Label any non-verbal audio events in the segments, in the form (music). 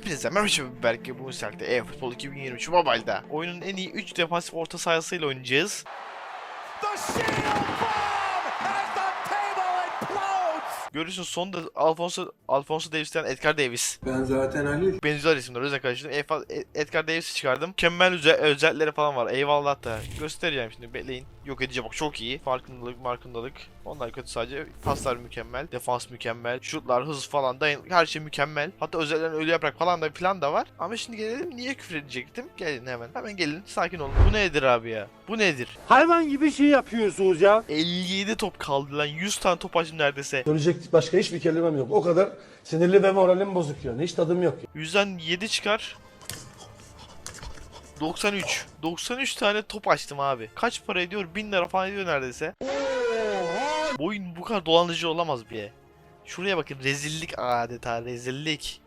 Hepinize merhaba Berke bu müsaatte e-futbol 2023 Mobile'da oyunun en iyi 3 defansif orta sahasıyla oynayacağız. Görüyorsunuz sonunda Alfonso Alfonso Davis'ten Edgar Davis. Ben zaten Halil. Benziyor isimler o yüzden karıştırdım. Efa- E- Edgar Davis'i çıkardım. Mükemmel özel özellikleri falan var. Eyvallah da. Göstereceğim şimdi bekleyin. Yok edici bak çok iyi. Farkındalık, markındalık. Onlar kötü sadece. Paslar mükemmel. Defans mükemmel. Şutlar, hız falan dayan her şey mükemmel. Hatta özelliklerini ölü yaprak falan da plan da var. Ama şimdi gelelim niye küfür edecektim? Gelin hemen. Hemen gelin. Sakin olun. Bu nedir abi ya? Bu nedir? Hayvan gibi şey yapıyorsunuz ya. 57 top kaldı lan. 100 tane top açtım neredeyse. Söyleyecek başka hiçbir kelimem yok. O kadar sinirli ve moralim bozuk yani. Hiç tadım yok. Yüzden 7 çıkar. 93. 93 tane top açtım abi. Kaç para ediyor? 1000 lira falan ediyor neredeyse. Bu oyun bu kadar dolandırıcı olamaz bir. Şuraya bakın rezillik adeta rezillik.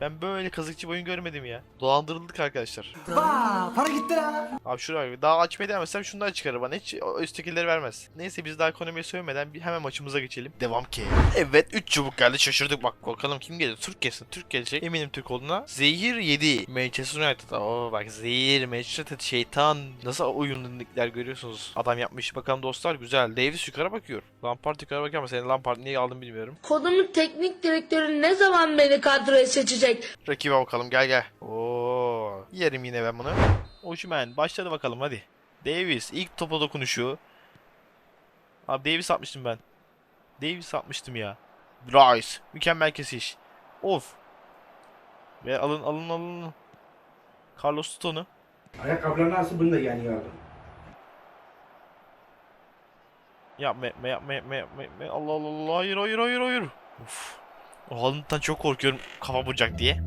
Ben böyle kazıkçı bir oyun görmedim ya. Dolandırıldık arkadaşlar. Vaa para gitti la. Abi şuraya bak. Daha açmaya demezsem şundan çıkarır bana. Hiç üsttekileri vermez. Neyse biz daha ekonomiye sövmeden bir hemen maçımıza geçelim. Devam ki. Evet 3 çubuk geldi şaşırdık bak bakalım kim gelir. Türk gelsin. Türk gelecek. Eminim Türk olduğuna. Zehir 7. Manchester United. Oo bak Zehir, Manchester United, şeytan. Nasıl oyun ligler görüyorsunuz. Adam yapmış. Bakalım dostlar güzel. Davis yukarı bakıyor. Lampard yukarı bakıyor ama senin Lampard niye aldın bilmiyorum. Kodumun teknik direktörü ne zaman beni kadroya seçecek? Rakibe bakalım gel gel. Oo, yerim yine ben bunu. Oşumen başladı bakalım hadi. Davis ilk topa dokunuşu. Abi Davis atmıştım ben. Davis atmıştım ya. Rice mükemmel kesiş. Of. Ve alın alın alın. Carlos Stone'u. Ayakkabılar nasıl bunu da yani yardım. Yapma yapma yapma yapma yapma. yapma. Allah Allah Allah hayır hayır hayır hayır. Of. O halından çok korkuyorum kafa vuracak diye.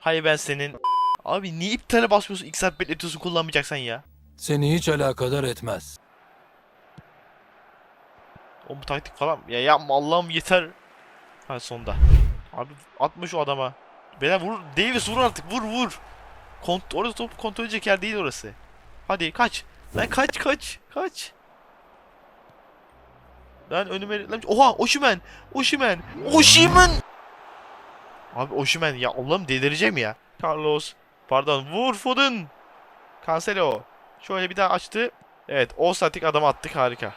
Hayır ben senin... Abi niye iptale basmıyorsun? İlk saat bekletiyorsun kullanmayacaksan ya. Seni hiç alakadar etmez. O bu taktik falan. Ya yapma Allah'ım yeter. Ha sonda. Abi atma şu adama. Beyler vur. Davis vur artık vur vur. Kont orada top kontrol edecek yer değil orası. Hadi kaç. Lan kaç kaç kaç. Lan önüme oha Oşimen. Oşimen. Oşimen. Abi Oşimen ya Allah'ım delireceğim ya. Carlos. Pardon vur Foden. Cancelo. Şöyle bir daha açtı. Evet o statik adamı attık harika.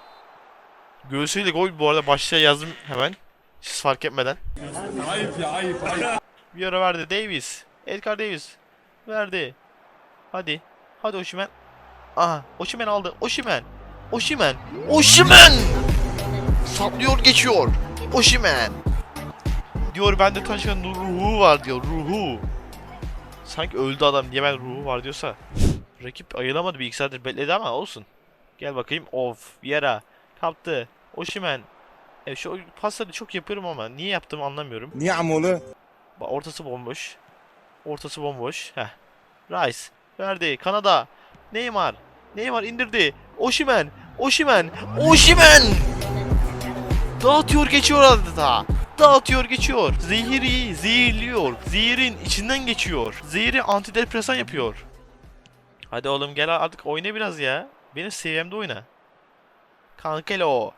Göğsüyle gol bu arada başlığa yazdım hemen. Siz fark etmeden. Ayıp ya ayıp ayıp. Bir ara verdi Davis. Edgar Davis. Verdi. Hadi. Hadi Oşimen. Aha Oşimen aldı. Oşimen. Oşimen. Oşimen. Saplıyor geçiyor. Oşimen. Diyor bende taşan ruhu var diyor. Ruhu. Sanki öldü adam diye ben ruhu var diyorsa. Rakip ayılamadı bir iki saattir bekledi ama olsun. Gel bakayım. Of. Yera. Kaptı. Oşimen. E şu pasları çok yapıyorum ama niye yaptığımı anlamıyorum. Niye amolu? Bak ortası bomboş. Ortası bomboş. Heh. Rice. Verdi. Kanada. Neymar. Neymar indirdi. Oşimen. Oşimen. Oşimen. Dağıtıyor geçiyor adeta. Dağıtıyor geçiyor. Zehiri zehirliyor. Zehirin içinden geçiyor. Zehiri antidepresan yapıyor. Hadi oğlum gel artık oyna biraz ya. Benim seviyemde oyna. Cancelo.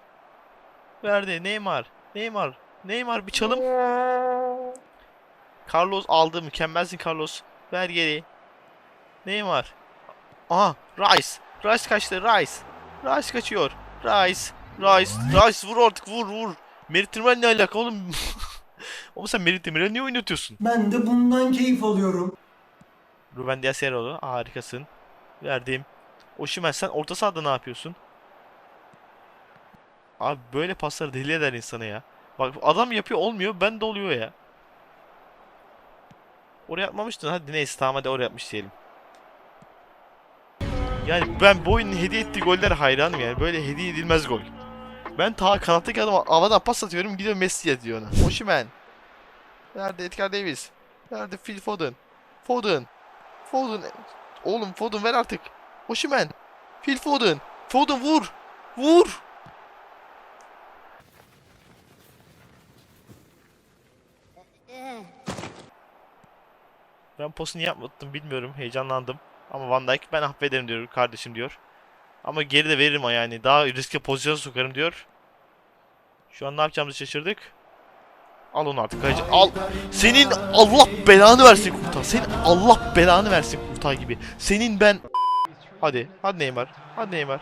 Verdi Neymar. Neymar. Neymar bir çalım. Carlos aldı. Mükemmelsin Carlos. Ver geri. Neymar. Aha Rice. Rice kaçtı. Rice. Rice kaçıyor. Rice. Rice. Rice vur artık vur vur. Merit Demirel ne alaka oğlum? (laughs) oğlum sen Merit Demirel'i niye oynatıyorsun? Ben de bundan keyif alıyorum. Ruben Dias oldu. Harikasın. Verdim. Oşimen sen orta sahada ne yapıyorsun? Abi böyle pasları deli eder insanı ya. Bak adam yapıyor olmuyor. Ben de oluyor ya. Oraya atmamıştın. Hadi neyse tamam hadi oraya atmış diyelim. Yani ben bu oyunun hediye ettiği goller hayranım yani. Böyle hediye edilmez gol. Ben ta kanattaki adama havadan pas atıyorum gidiyor Messi'ye diyor ona. Oşimen. Nerede Edgar Davis? Nerede Phil Foden? Foden. Foden. Oğlum Foden ver artık. Oşimen. Phil Foden. Foden vur. Vur. Ben posunu yapmadım bilmiyorum. Heyecanlandım. Ama Van Dijk ben affederim diyor kardeşim diyor. Ama geri de veririm yani. Daha riske pozisyon sokarım diyor. Şu an ne yapacağımızı şaşırdık. Al onu artık kaleci. Al. Senin Allah belanı versin Kurtay. Senin Allah belanı versin Kurtay gibi. Senin ben... Hadi. Hadi Neymar. Hadi Neymar.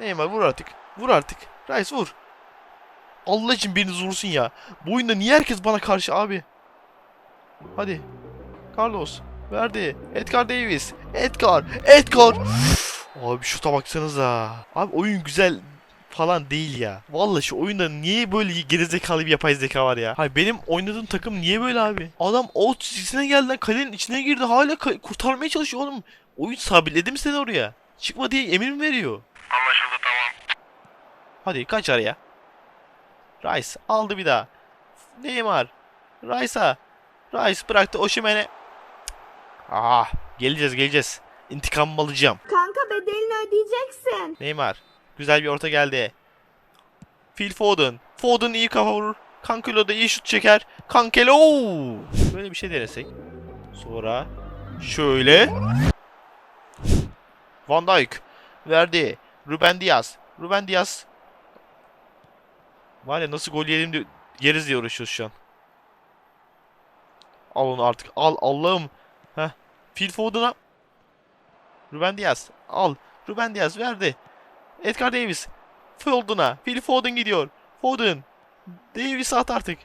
Neymar vur artık. Vur artık. Rice vur. Allah için biriniz vursun ya. Bu oyunda niye herkes bana karşı abi? Hadi. Carlos. Verdi. Edgar Davis. Edgar. Edgar. Abi şuta baksanıza. Abi oyun güzel falan değil ya. Vallahi şu oyunda niye böyle gerizekalı bir yapay zeka var ya? Hayır benim oynadığım takım niye böyle abi? Adam out çizgisine geldi lan kalenin içine girdi hala kurtarmaya çalışıyor oğlum. Oyun sabitledi mi seni oraya? Çıkma diye emir mi veriyor? Anlaşıldı tamam. Hadi kaç araya. Rice aldı bir daha. Neymar. Rice'a. Rice bıraktı Osimhen'e. Ah geleceğiz geleceğiz. İntikam alacağım. Bedelini ödeyeceksin. Neymar. Güzel bir orta geldi. Phil Foden. Foden iyi kafa vurur. Cancelo da iyi şut çeker. Cancelo. Böyle bir şey denesek. Sonra şöyle. Van Dijk verdi. Ruben Diaz. Ruben Diaz. Var ya nasıl gol yiyelim diye, yeriz diye uğraşıyoruz şu an. Al onu artık. Al Allah'ım. Heh. Phil Foden'a. Ruben Diaz. Al. Ruben Diaz verdi. Edgar Davis. Foden'a. Phil Foden gidiyor. Foden. Davis at artık.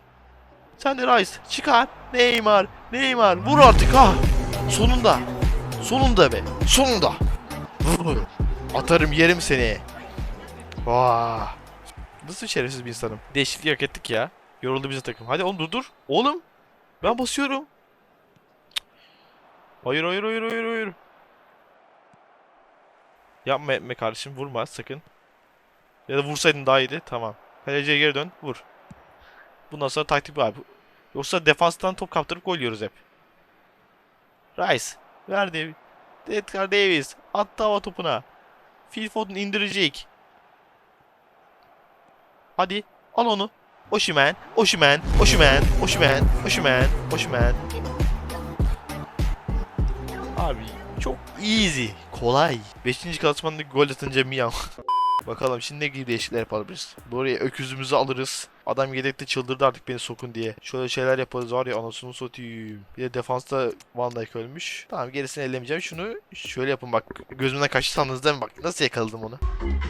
Sen de Rice. Çıkar. Neymar. Neymar. Vur artık ha. Sonunda. Sonunda be. Sonunda. Vur. Atarım yerim seni. Vah. Nasıl şerefsiz bir insanım. Değişiklik hak ettik ya. Yoruldu bize takım. Hadi oğlum dur dur. Oğlum. Ben basıyorum. Hayır hayır hayır hayır hayır. Yapma etme kardeşim vurma sakın. Ya da vursaydın daha iyiydi. Tamam. Kaleciye geri dön. Vur. Bundan sonra taktik abi. Yoksa defanstan top kaptırıp gol yiyoruz hep. Rice. Verdi. Edgar Davis. Attı hava topuna. Phil Foden indirecek. Hadi. Al onu. Osimhen. Osimhen. Osimhen. Osimhen. Osimhen. Osimhen. Abi çok easy. Kolay. 5. klasmanda gol atınca miyav. (laughs) Bakalım şimdi ne gibi değişiklikler yapabiliriz. Buraya öküzümüzü alırız. Adam yedekte çıldırdı artık beni sokun diye. Şöyle şeyler yaparız var ya anasını satayım. Bir de defansta Van Dijk ölmüş. Tamam gerisini ellemeyeceğim. Şunu şöyle yapın bak. Gözümden kaçtı sandınız değil mi? Bak nasıl yakaladım onu.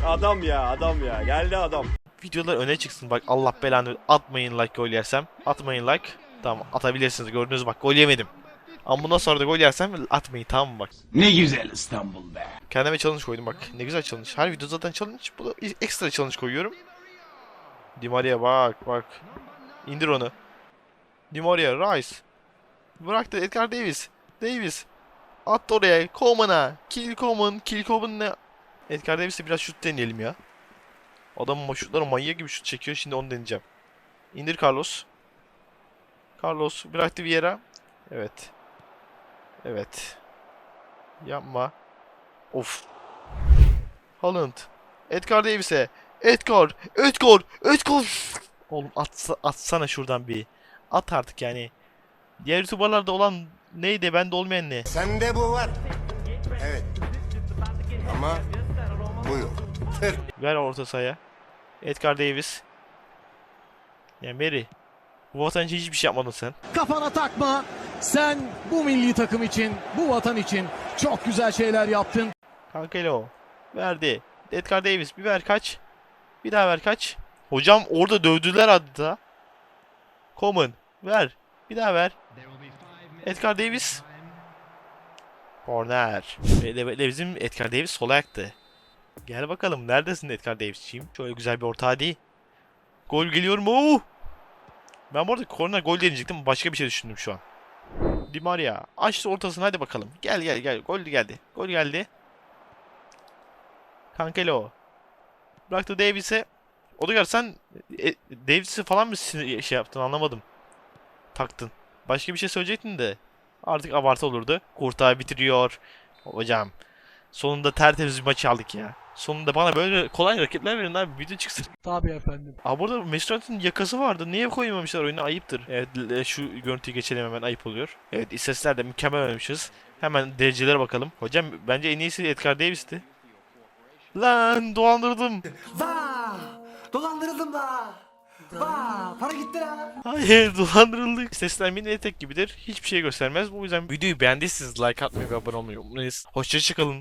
Adam ya adam ya geldi adam. Videolar öne çıksın. Bak Allah belanı atmayın like gol yersem. Atmayın like. Tamam atabilirsiniz. Gördünüz bak gol yemedim. Ama bundan sonra da gol yersem atmayın tamam mı bak. Ne güzel İstanbul be. Kendime challenge koydum bak. Ne güzel challenge. Her video zaten challenge. Bu da ekstra challenge koyuyorum. Di Maria bak bak. İndir onu. Di Maria, Rice. Bıraktı Edgar Davis. Davis. Attı oraya. Coleman'a. Kill Coleman. Kill Coleman ne? Edgar Davis'e biraz şut deneyelim ya. Adamın şutları manyak gibi şut çekiyor. Şimdi onu deneyeceğim. İndir Carlos. Carlos bıraktı Vieira. Evet. Evet. Yapma. Of. Haaland. Edgar Davis'e. Edgar. Edgar. Edgar. Oğlum atsa, atsana şuradan bir. At artık yani. Diğer youtuberlarda olan neydi bende olmayan ne? Sende bu var. Evet. Ama bu yok. Ver orta sahaya. Edgar Davis. Ya Mary. Bu vatan için hiçbir şey yapmadın sen. Kafana takma. Sen bu milli takım için, bu vatan için çok güzel şeyler yaptın. Cancelo. Verdi. Edgar Davis bir ver kaç. Bir daha ver kaç. Hocam orada dövdüler adeta. Coman. Ver. Bir daha ver. Edgar Davis. Corner. Ve bizim Edgar Davis sol ayaktı. Gel bakalım neredesin Edgar Davis'ciğim? Şöyle güzel bir orta hadi. Gol geliyor mu? Ben bu arada korner gol deneyecektim başka bir şey düşündüm şu an. Di Maria açtı ortasını hadi bakalım. Gel gel gel. Gol geldi. Gol geldi. Cancelo. Bıraktı Davis'e. Odegaard sen e, Davis'i falan mı sinir- şey yaptın anlamadım. Taktın. Başka bir şey söyleyecektin de. Artık abartı olurdu. Kurtağı bitiriyor. Hocam. Sonunda tertemiz bir maç aldık ya. Sonunda bana böyle kolay rakipler verin abi. Video çıksın. (laughs) Tabii efendim. Aa burada Mesut Özil'in yakası vardı. Niye koymamışlar oyuna? Ayıptır. Evet l- şu görüntüyü geçelim hemen ayıp oluyor. Evet istatistikler de mükemmel oynamışız. Hemen derecelere bakalım. Hocam bence en iyisi Edgar Davis'ti. Lan dolandırdım. (laughs) Vah! Dolandırıldım da. Hayır (laughs) dolandırıldık. Sesler mini etek gibidir. Hiçbir şey göstermez. Bu yüzden videoyu beğendiyseniz like atmayı ve abone olmayı unutmayınız. Hoşçakalın.